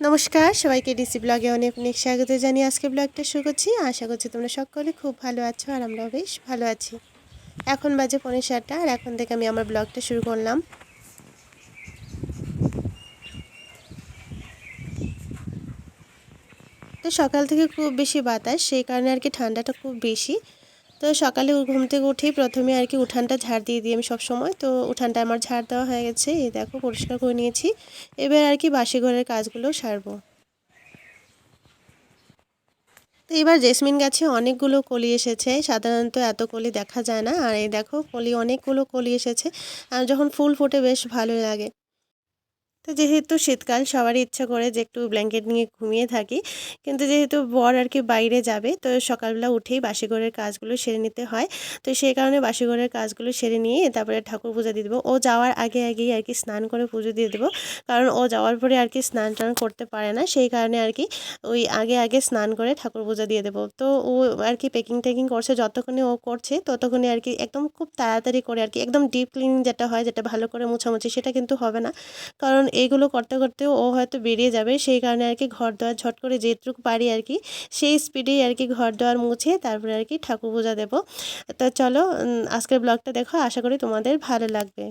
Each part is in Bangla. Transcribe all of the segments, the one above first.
নমস্কার, সবাইকে ডিসি ব্লগে অনেক অনেক স্বাগত জানিয়ে আজকে ব্লগটা শুরু করছি। আশা করছি তোমরা সকলে খুব ভালো আছো আর আমরাও বেশ ভালো আছি। এখন বাজে পনেরো সাতটা আর এখন থেকে আমি আমার ব্লগটা শুরু করলাম। তো সকাল থেকে খুব বেশি বাতাস, সেই কারণে আর কি ঠান্ডাটা খুব বেশি। তো সকালে ঘুম থেকে উঠেই প্রথমে আর কি উঠানটা ঝাড় দিয়ে দিই আমি সবসময়। তো উঠানটা আমার ঝাড় দেওয়া হয়ে গেছে, এই দেখো পরিষ্কার করে নিয়েছি। এবার আর কি বাসি ঘরের কাজগুলো সারবো। তো এবার জেসমিন গাছে অনেকগুলো কলি এসেছে, সাধারণত এত কলি দেখা যায় না। আর এই দেখো কলি, অনেকগুলো কলি এসেছে। আর যখন ফুল ফোটে বেশ ভালো লাগে। তো যেহেতু শীতকাল, সবারই ইচ্ছা করে যে একটু ব্ল্যাঙ্কেট নিয়ে ঘুমিয়ে থাকি। কিন্তু যেহেতু বর আর কি বাইরে যাবে, তো সকালবেলা উঠেই বাসিঘরের কাজগুলো সেরে নিতে হয়। তো সেই কারণে বাসিঘরের কাজগুলো সেরে নিয়ে তারপরে ঠাকুর পূজা দিয়ে দেবো। ও যাওয়ার আগে আগেই আর কি স্নান করে পুজো দিয়ে দেবো। কারণ ও যাওয়ার পরে আর কি স্নান টান করতে পারে না। সেই কারণে আর কি ওই আগে আগে স্নান করে ঠাকুর পূজা দিয়ে দেবো। তো ও আর কি প্যাকিং ট্যাকিং করছে, যতক্ষণে ও করছে ততক্ষণে আর কি একদম খুব তাড়াতাড়ি করে আর কি, একদম ডিপ ক্লিনিং যেটা হয়, যেটা ভালো করে মোছামুছি, সেটা কিন্তু হবে না। কারণ এইগুলো করতে করতে ও হয়তো বেরিয়ে যাবে। সেই কারণে আর কি ঘর দেওয়ার ঝট করে যেটুকু পারি আর কি, সেই স্পিডেই আর কি ঘর দেওয়ার মুছে তারপরে আর কি ঠাকুর পূজা দেবো। তো চলো আজকের ব্লগটা দেখো, আশা করি তোমাদের ভালো লাগবে।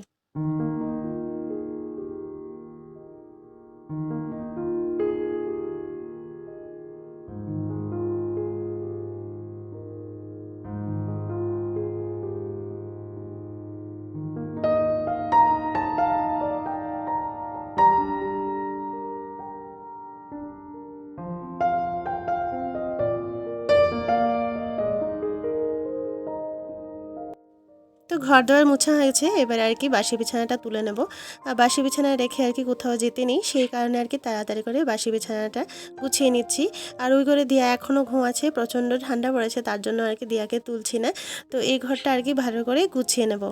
ঘর দেওয়ার মোছা হয়েছে, এবার আর কি বাসি বিছানাটা তুলে নেব। আর বাসি বিছানা রেখে আর কি কোথাও যেতে নেই, সেই কারণে আর কি তাড়াতাড়ি করে বাসি বিছানাটা গুছিয়ে নিচ্ছি। আর ওই ঘরে দিয়া এখনও ঘুমাচ্ছে, প্রচণ্ড ঠান্ডা পড়েছে, তার জন্য আর কি দিয়াকে তুলছি না। তো এই ঘরটা আর কি ভালো করে গুছিয়ে নেব।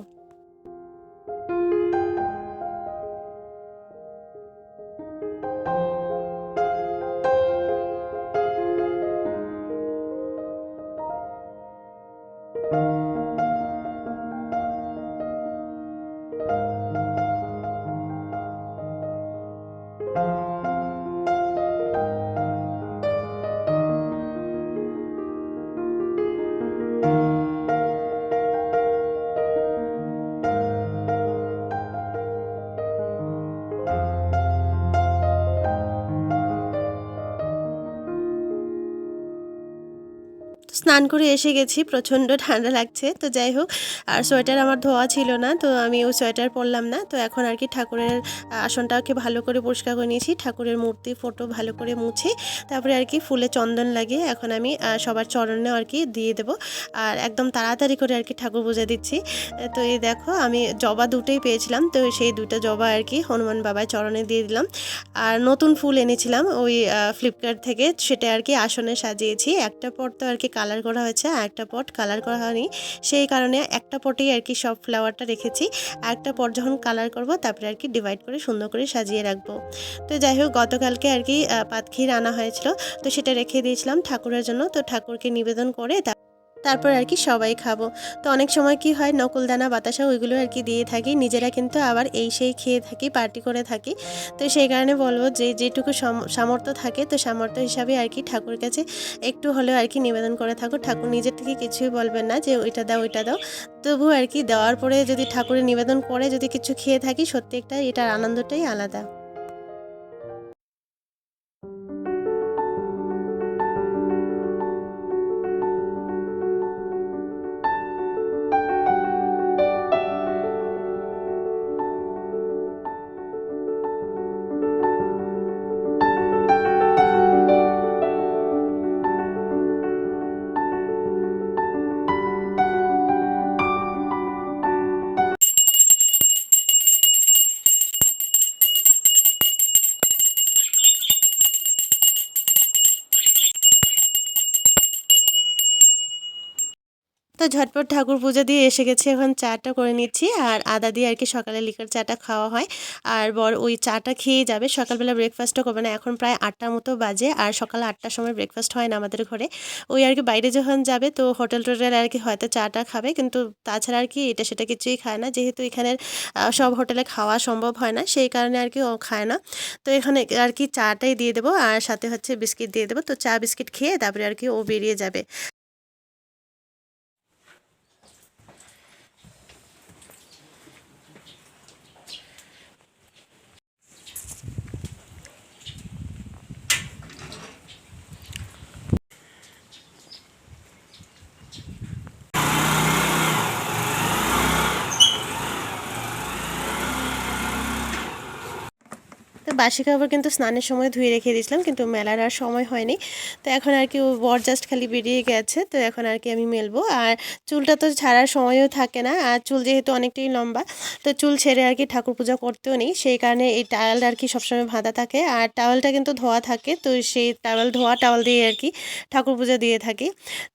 তো স্নান করে এসে গেছি, প্রচণ্ড ঠান্ডা লাগছে, তো যাই হোক, আর সোয়েটার আমার ধোয়া ছিল না, তো আমি ওই সোয়েটার পরলাম না, তো এখন আর কি ঠাকুরের আসনটাকে ভালো করে পরিষ্কার করে নিয়েছি, ঠাকুরের মূর্তি, ফটো ভালো করে মুছে, তারপরে আর কি ফুলে চন্দন লাগিয়ে এখন আমি সবার চরণে আর কি দিয়ে দেবো, আর একদম তাড়াতাড়ি করে আর কি ঠাকুর পূজা দিচ্ছি তো এই দেখো আমি জবা দুটোই পেয়েছিলাম, তো সেই দুটো জবা আর কি হনুমান বাবার চরণে দিয়ে দিলাম, আর নতুন ফুল এনেছিলাম ওই ফ্লিপকার্ট থেকে, সেটা আর কি আসনে সাজিয়েছি, একটা পর তো আর কি কালার করা হয়েছে আর একটা পট কালার করা হয়নি। সেই কারণে একটা পটেই আর কি সব ফ্লাওয়ারটা রেখেছি। আর একটা পট যখন কালার করব, তারপরে আর কি ডিভাইড করে সুন্দর করে সাজিয়ে রাখব। তো যাই হোক, গতকালকে আর কি পাতখির আনা হয়েছিল। তো সেটা রেখে দিয়েছিলাম ঠাকুরের জন্য। তো ঠাকুরকে নিবেদন করে তা- তারপর আর কি সবাই খাব। তো অনেক সময় কি হয়, নকুলদানা, বাতাসা ওইগুলো আর কি দিয়ে থাকি। নিজেরা কিন্তু আবার এই সেই খেয়ে থাকি, পার্টি করে থাকি। তো সেই কারণে বলব যে, যেটুকু সম- সামর্থ্য থাকে, তো সামর্থ্য হিসাবে আর কি ঠাকুর কাছে একটু হলেও আর কি নিবেদন করে থাকো। ঠাকুর নিজের থেকে কিছুই বলবেন না যে, ওইটা দাও ওইটা দাও। তবু আর কি দেওয়ার পরে যদি ঠাকুরের নিবেদন করে যদি কিছু খেয়ে থাকি, সত্যি একটা এটার আনন্দটাই আলাদা। তো ঝটপট ঠাকুর পুজো দিয়ে এসে গেছি, এখন চাটা করে নিচ্ছি। আর আদা দিয়ে আর কি সকালে লিকার চাটা খাওয়া হয়। আর বর ওই চাটা খেয়ে যাবে, সকালবেলা ব্রেকফাস্টও করবে না। এখন প্রায় আটটা মতো বাজে আর সকাল আটটার সময় ব্রেকফাস্ট হয় না আমাদের ঘরে। ওই আর কি বাইরে যখন যাবে তো হোটেল টোটেল আর কি হয়তো চাটা খাবে, কিন্তু তাছাড়া আর কি এটা সেটা কিছুই খায় না। যেহেতু এখানের সব হোটেলে খাওয়া সম্ভব হয় না, সেই কারণে আর কি ও খায় না। তো এখানে আর কি চাটাই দিয়ে দেবো আর সাথে হচ্ছে বিস্কিট দিয়ে দেবো। তো চা বিস্কিট খেয়ে তারপরে আর কি ও বেরিয়ে যাবে। বাসি কাপড় কিন্তু স্নানের সময় ধুয়ে রেখে দিয়েছিলাম, কিন্তু মেলার আর সময় হয়নি। তো এখন আর কি ও বর জাস্ট খালি বেরিয়ে গেছে, তো এখন আর কি আমি মেলবো। আর চুলটা তো ছাড়ার সময়ও থাকে না, আর চুল যেহেতু অনেকটাই লম্বা, তো চুল ছেড়ে আর কি ঠাকুর পূজা করতেও নেই। সেই কারণে এই টাওয়েলটা আর কি সবসময় বাঁধা থাকে, আর টাওয়েলটা কিন্তু ধোয়া থাকে, তো সেই টাওয়েল ধোয়া টাওয়েল দিয়ে আর কি ঠাকুর পূজা দিয়ে থাকি।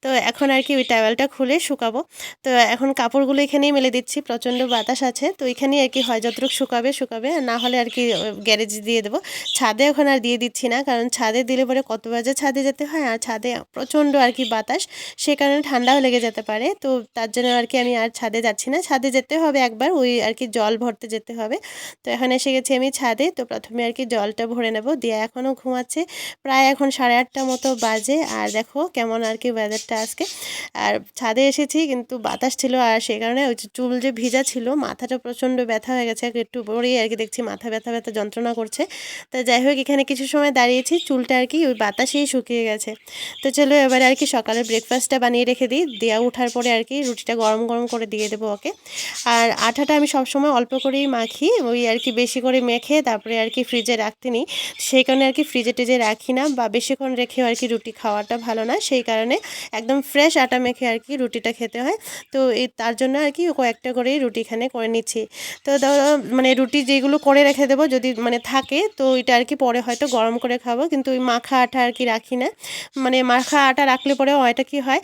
তো এখন আর কি ওই টাওয়েলটা খুলে শুকাবো। তো এখন কাপড়গুলো এখানেই মেলে দিচ্ছি, প্রচণ্ড বাতাস আছে, তো এখানেই আর কি হয়, যতটুকু শুকাবে শুকাবে না হলে আর কি গ্যারেজ দিয়ে দেবো। ছাদে এখন আর দিয়ে দিচ্ছি না, কারণ ছাদে দিলে পরে কত বাজে ছাদে যেতে হয় আর ছাদে প্রচণ্ড আর কি বাতাস, সে কারণে ঠান্ডাও লেগে যেতে পারে। তো তার জন্য আর কি আমি আর ছাদে যাচ্ছি না, ছাদে যেতে হবে একবার, ওই আর কি জল ভরতে যেতে হবে। তো এখন এসে গেছি আমি ছাদে, তো প্রথমে আর কি জলটা ভরে নেব, দিয়ে এখনও ঘুমাচ্ছে, প্রায় এখন সাড়ে আটটা মতো বাজে, আর দেখো কেমন আর কি ওয়েদারটা আজকে। আর ছাদে এসেছি, কিন্তু বাতাস ছিল আর সেই কারণে ওই চুল যে ভিজা ছিল, মাথাটা প্রচণ্ড ব্যথা হয়ে গেছে, একটু পরেই আর কি দেখছি মাথা ব্যথা ব্যথা যন্ত্রণা করছে। তো যাই হোক, এখানে কিছু সময় দাঁড়িয়েছি, চুলটা আর কি, ওই বাতাসেই শুকিয়ে গেছে। তো চলো এবারে আর কি সকালের ব্রেকফাস্টটা বানিয়ে রেখে দিই। দেওয়া ওঠার পরে আর কি রুটিটা গরম গরম করে দিয়ে দেবো ওকে। আর আঠাটা আমি সবসময় অল্প করেই মাখি, ওই আর কি বেশি করে মেখে তারপরে আর কি ফ্রিজে রাখতে নিই। সেই কারণে আর কি ফ্রিজে টেজে রাখি না বা বেশিক্ষণ রেখেও আর কি রুটি খাওয়াটা ভালো না। সেই কারণে একদম ফ্রেশ আটা মেখে আর কি রুটিটা খেতে হয়। তো এই তার জন্য আর কি কয়েকটা করেই রুটি এখানে করে নিচ্ছি। তো মানে রুটি যেগুলো করে রেখে দেবো, যদি মানে থাকে তো ওইটা আর কি পরে হয়তো গরম করে খাব, কিন্তু ওই মাখা আটা আর কি রাখি না। মানে মাখা আটা রাখলে পরে ওইটা কি হয়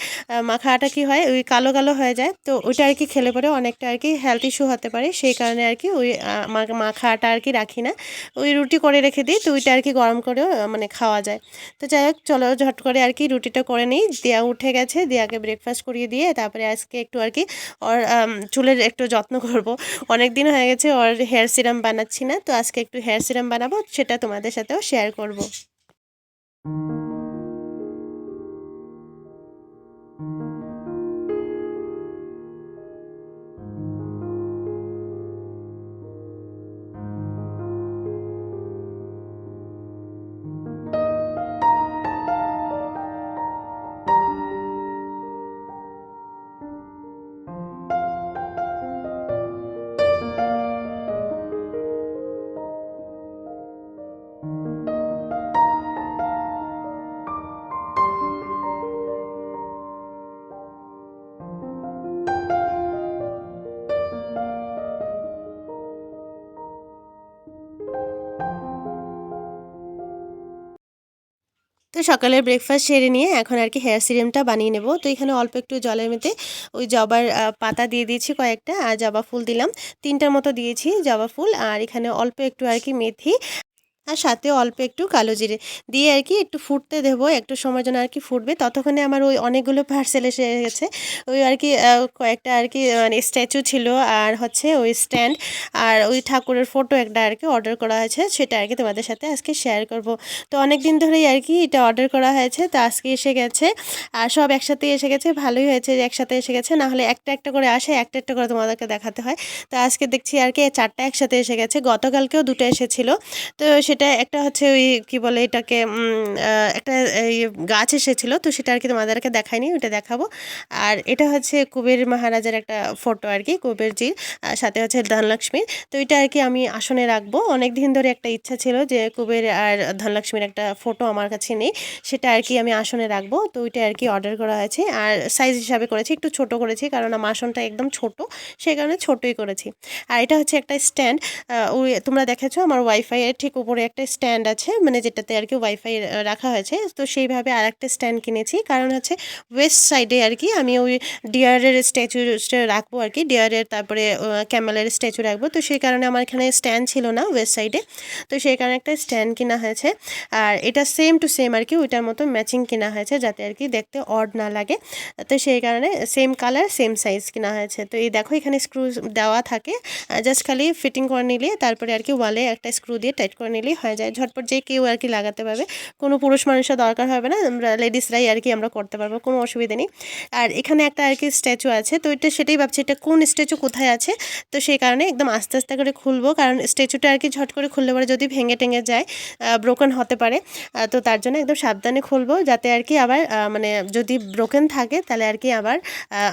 মাখা আটা কি হয়, ওই কালো কালো হয়ে যায়। তো ওইটা আর কি খেলে পরে অনেকটা আর কি হেলথ ইস্যু হতে পারে। সেই কারণে আর কি ওই মাখা আটা আর কি রাখি না। ওই রুটি করে রেখে দিই, তো ওইটা আর কি গরম করেও মানে খাওয়া যায়। তো যাই হোক, চলো ঝট করে আর কি রুটিটা করে নিই। দেয়া উঠে গেছে দেয়াকে ব্রেকফাস্ট করিয়ে দিয়ে তারপরে আজকে একটু আর কি ওর চুলের একটু যত্ন করব। অনেক দিন হয়ে গেছে, ওর হেয়ার সিরাম বানাচ্ছি না, তো আজকে একটু হেয়ার সিরাম বানাবো সেটা তোমাদের সাথেও শেয়ার করব। তো সকালের ব্রেকফাস্ট সেরে নিয়ে এখন আর কি হেয়ার সিরিমটা বানিয়ে নেব। তো এখানে অল্প একটু জলের মেতে ওই জবার পাতা দিয়ে দিয়েছি কয়েকটা, আর জবা ফুল দিলাম। তিনটার মতো দিয়েছি জবা ফুল, আর এখানে অল্প একটু আর কি মেথি আর সাথে অল্প একটু কালো জিরে দিয়ে আর কি একটু ফুটতে দেবো, একটু সময় জন্য আর কি ফুটবে। ততক্ষণে আমার ওই অনেকগুলো পার্সেল এসে গেছে। ওই আর কি কয়েকটা আর কি মানে স্ট্যাচু ছিল আর হচ্ছে ওই স্ট্যান্ড আর ওই ঠাকুরের ফটো একটা আর কি অর্ডার করা হয়েছে, সেটা আর কি তোমাদের সাথে আজকে শেয়ার করব। তো অনেক দিন ধরেই আর কি এটা অর্ডার করা হয়েছে, তো আজকে এসে গেছে। আর সব একসাথে এসে গেছে, ভালোই হয়েছে যে একসাথে এসে গেছে, না হলে একটা একটা করে আসে, একটা একটা করে তোমাদেরকে দেখাতে হয়। তো আজকে দেখছি আর কি চারটা একসাথে এসে গেছে, গতকালকেও দুটো এসেছিল। তো সেটা একটা হচ্ছে ওই কি বলে এটাকে একটা গাছ এসেছিল, তো সেটা আর কি তোমাদেরকে দেখাইনি ওটা দেখাবো। আর এটা হচ্ছে কুবের মহারাজার একটা ফটো আর কি কুবেরজির সাথে হচ্ছে ধনলক্ষ্মীর তো এটা আর কি আমি আসনে রাখব। অনেক দিন ধরে একটা ইচ্ছা ছিল যে কুবের আর ধনলক্ষ্মীর একটা ফটো আমার কাছে নেই, সেটা আর কি আমি আসনে রাখব। তো ওইটা আর কি অর্ডার করা হয়েছে, আর সাইজ হিসাবে করেছি, একটু ছোট করেছি, কারণ আমার আসনটা একদম ছোট সেই কারণে ছোটই করেছি। আর এটা হচ্ছে একটা স্ট্যান্ড তোমরা দেখেছ আমার ওয়াইফাই এর ঠিক উপরে একটা স্ট্যান্ড আছে মানে যেটাতে আর কি ওয়াইফাই রাখা হয়েছে। তো সেইভাবে আর একটা স্ট্যান্ড কিনেছি। কারণ হচ্ছে ওয়েস্ট সাইডে আর কি আমি ওই ডিয়ারের স্ট্যাচু রাখব আর কি ডিয়ারের তারপরে ক্যামেলের স্ট্যাচু রাখব। তো সেই কারণে আমার এখানে স্ট্যান্ড ছিল না ওয়েস্ট সাইডে তো সেই কারণে একটা স্ট্যান্ড কিনা হয়েছে। আর এটা সেম টু সেম আর কি ওইটার মতো ম্যাচিং কিনা হয়েছে যাতে আর কি দেখতে অড না লাগে। তো সেই কারণে সেম কালার সেম সাইজ কেনা হয়েছে। তো এই দেখো এখানে স্ক্রু দেওয়া থাকে। জাস্ট খালি ফিটিং করে নিলে, তারপরে আর কি ওয়ালে একটা স্ক্রু দিয়ে টাইট করে নিলেই হয়ে যায়। ঝটপট যে কেউ আর কি লাগাতে পারবে। কোনো পুরুষ মানুষের দরকার হবে না। আমরা লেডিসরাই আর কি আমরা করতে পারব। কোনো অসুবিধা নেই। আর এখানে একটা আর কি স্ট্যাচু আছে। তো এটা সেটাই ভাবছি, এটা কোন স্ট্যাচু কোথায় আছে? তো সেই কারণে একদম আস্তে আস্তে করে খুলবো। কারণ স্ট্যাচুটা আর কি ঝট করে খুললে পরে যদি ভেঙে টেঙে যায় ব্রোকেন হতে পারে। তো তার জন্য একদম সাবধানে খুলবো যাতে আর কি আবার মানে যদি ব্রোকেন থাকে তাহলে আর কি আবার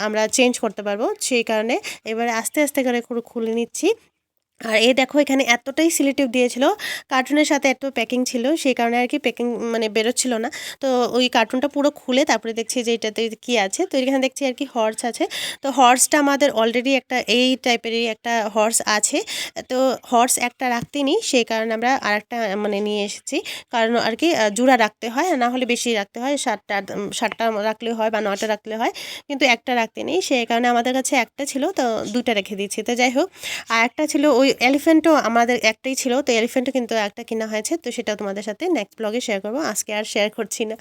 আমরা চেঞ্জ করতে পারব। সেই কারণে এবারে আস্তে আস্তে করে খুলে নিচ্ছি। আর এ দেখো, এখানে এতটাই সিলেটিভ দিয়েছিল কার্টুনের সাথে এত প্যাকিং ছিল, সেই কারণে আর কি প্যাকিং মানে বেরোচ্ছিল না। তো ওই কার্টুনটা পুরো খুলে তারপরে দেখছি যে এটাতে কি আছে। তো এখানে দেখছি আর কি হর্স আছে। তো হর্সটা আমাদের অলরেডি একটা এই টাইপেরই একটা হর্স আছে। তো হর্স একটা রাখতে নিই, সেই কারণে আমরা আর একটা মানে নিয়ে এসেছি। কারণ আর কি জোড়া রাখতে হয় না হলে বেশি রাখতে হয়, সাতটা সাতটা রাখলে হয় বা নটা রাখলে হয়, কিন্তু একটা রাখতে নেই। সেই কারণে আমাদের কাছে একটা ছিল, তো দুটা রেখে দিয়েছি। তো যাই হোক, আর একটা ছিল ওই এলিফ্যান্টও আমাদের একটাই ছিল, তো এলিফ্যান্টও কিন্তু একটা কেনা হয়েছে, তো সেটাও তোমাদের সাথে নেক্সট ব্লগে শেয়ার করব। আজকে আর শেয়ার করছি না।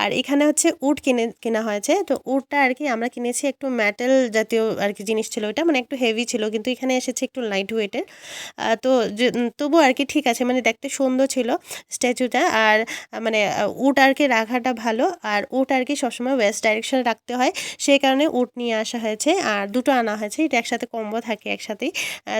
আর এখানে হচ্ছে উড কিনে, কেনা হয়েছে, তো উডটা আর কি আমরা কিনেছি একটু মেটাল জাতীয় আর কি জিনিস ছিল ওটা মানে একটু হেভি ছিল, কিন্তু এখানে এসেছে একটু লাইট ওয়েটের তো তবু আর কি ঠিক আছে মানে দেখতে সুন্দর ছিল স্ট্যাচুটা আর মানে উট আর কি রাখাটা ভালো, আর উট আর কি সবসময় ওয়েস্ট ডাইরেকশনে রাখতে হয়, সেই কারণে উট নিয়ে আসা হয়েছে, আর দুটো আনা হয়েছে, এটা একসাথে কম্বো থাকে একসাথেই।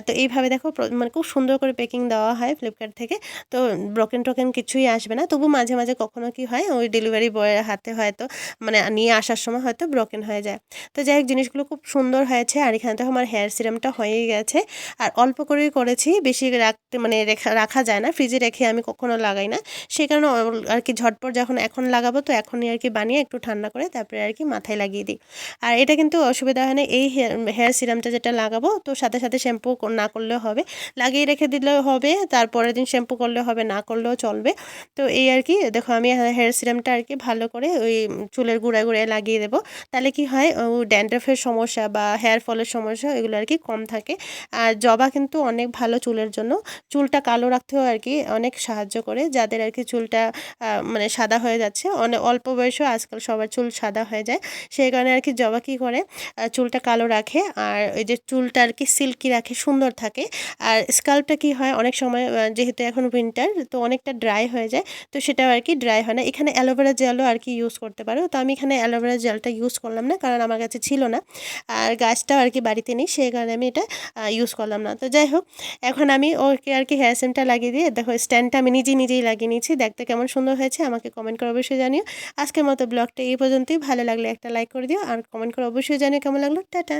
তো এইভাবে দেখো মানে খুব সুন্দর করে প্যাকিং দেওয়া হয় ফ্লিপকার্ট থেকে। তো ব্রোকেন টোকেন কিছুই আসবে না। তবু মাঝে মাঝে কখনো কি হয়, ওই ডেলিভারি বয়ের হাতে হয়তো মানে নিয়ে আসার সময় হয়তো ব্রোকেন হয়ে যায়। তো যাই হোক, জিনিসগুলো খুব সুন্দর হয়েছে আর এখানে তো আমার হেয়ার সিরামটা হয়েই গেছে। আর অল্প করেই করেছি, বেশি রাখতে মানে রেখা, রাখা যায় না। ফ্রিজে রেখে আমি কখনো লাগাই না। সেই কারণে আর কি ঝটপট যখন এখন লাগাবো, তো এখনই আর কি বানিয়ে একটু ঠান্ডা করে তারপরে আর কি মাথায় লাগিয়ে দিই। আর এটা কিন্তু অসুবিধা হয় না, এই হেয়ার হেয়ার সিরামটা যেটা লাগাবো, তো সাথে সাথে শ্যাম্পু না করলেও হবে। লাগিয়ে রেখে দিলেও হবে, তারপরের দিন শ্যাম্পু করলেও হবে, না করলেও চলবে। তো এই আর কি, দেখো আমি হেয়ার সিরামটা আর কি ভালো করে ওই চুলের গুঁড়ায় গুঁড়ায় লাগিয়ে দেবো। তাহলে কি হয়, ও ড্যান্ড্রফের সমস্যা বা হেয়ার ফলের সমস্যা, এগুলো আর কি কম থাকে। আর জবা কিন্তু অনেক ভালো চুলের জন্য। চুলটা কালো রাখতেও আর কি অনেক সাহায্য করে, যাদের আর কি চুলটা মানে সাদা হয়ে যাচ্ছে। অনেক অল্প বয়সেও আজকাল সবার চুল সাদা হয়ে যায়। সেই কারণে আর কি জবা কী করে চুলটা কালো রাখে। আর ওই যে চুলটা আর কি সিল্কি রাখে, সুন্দর থাকে। আর স্কাল্পটা কি হয়? অনেক সময় যেহেতু এখন উইন্টার তো অনেকটা ড্রাই হয়ে যায়, তো সেটাও আর কি ড্রাই হয় না। এখানে অ্যালোভেরা জেলও আর কি ইউজ করতে পারো। তো আমি এখানে অ্যালোভেরা জেলটা ইউজ করলাম না, কারণ আমার কাছে ছিল না। আর গাছটাও আর কি বাড়িতে নেই, সেই কারণে আমি এটা ইউজ করলাম না। তো যাই হোক, এখন আমি ওকে আর কি হেয়ার সিমটা লাগিয়ে দিয়ে, দেখো স্ট্যান্ডটা আমি নিজেই নিজেই লাগিয়ে নিয়েছি। দেখতে কেমন সুন্দর হয়েছে, আমাকে কমেন্ট করে অবশ্যই জানিও। আজকের মতো ব্লগটা এই পর্যন্তই। ভালো লাগলে একটা লাইক করে দিও, আর কমেন্ট করে অবশ্যই জানিও কেমন লাগল। টাটা!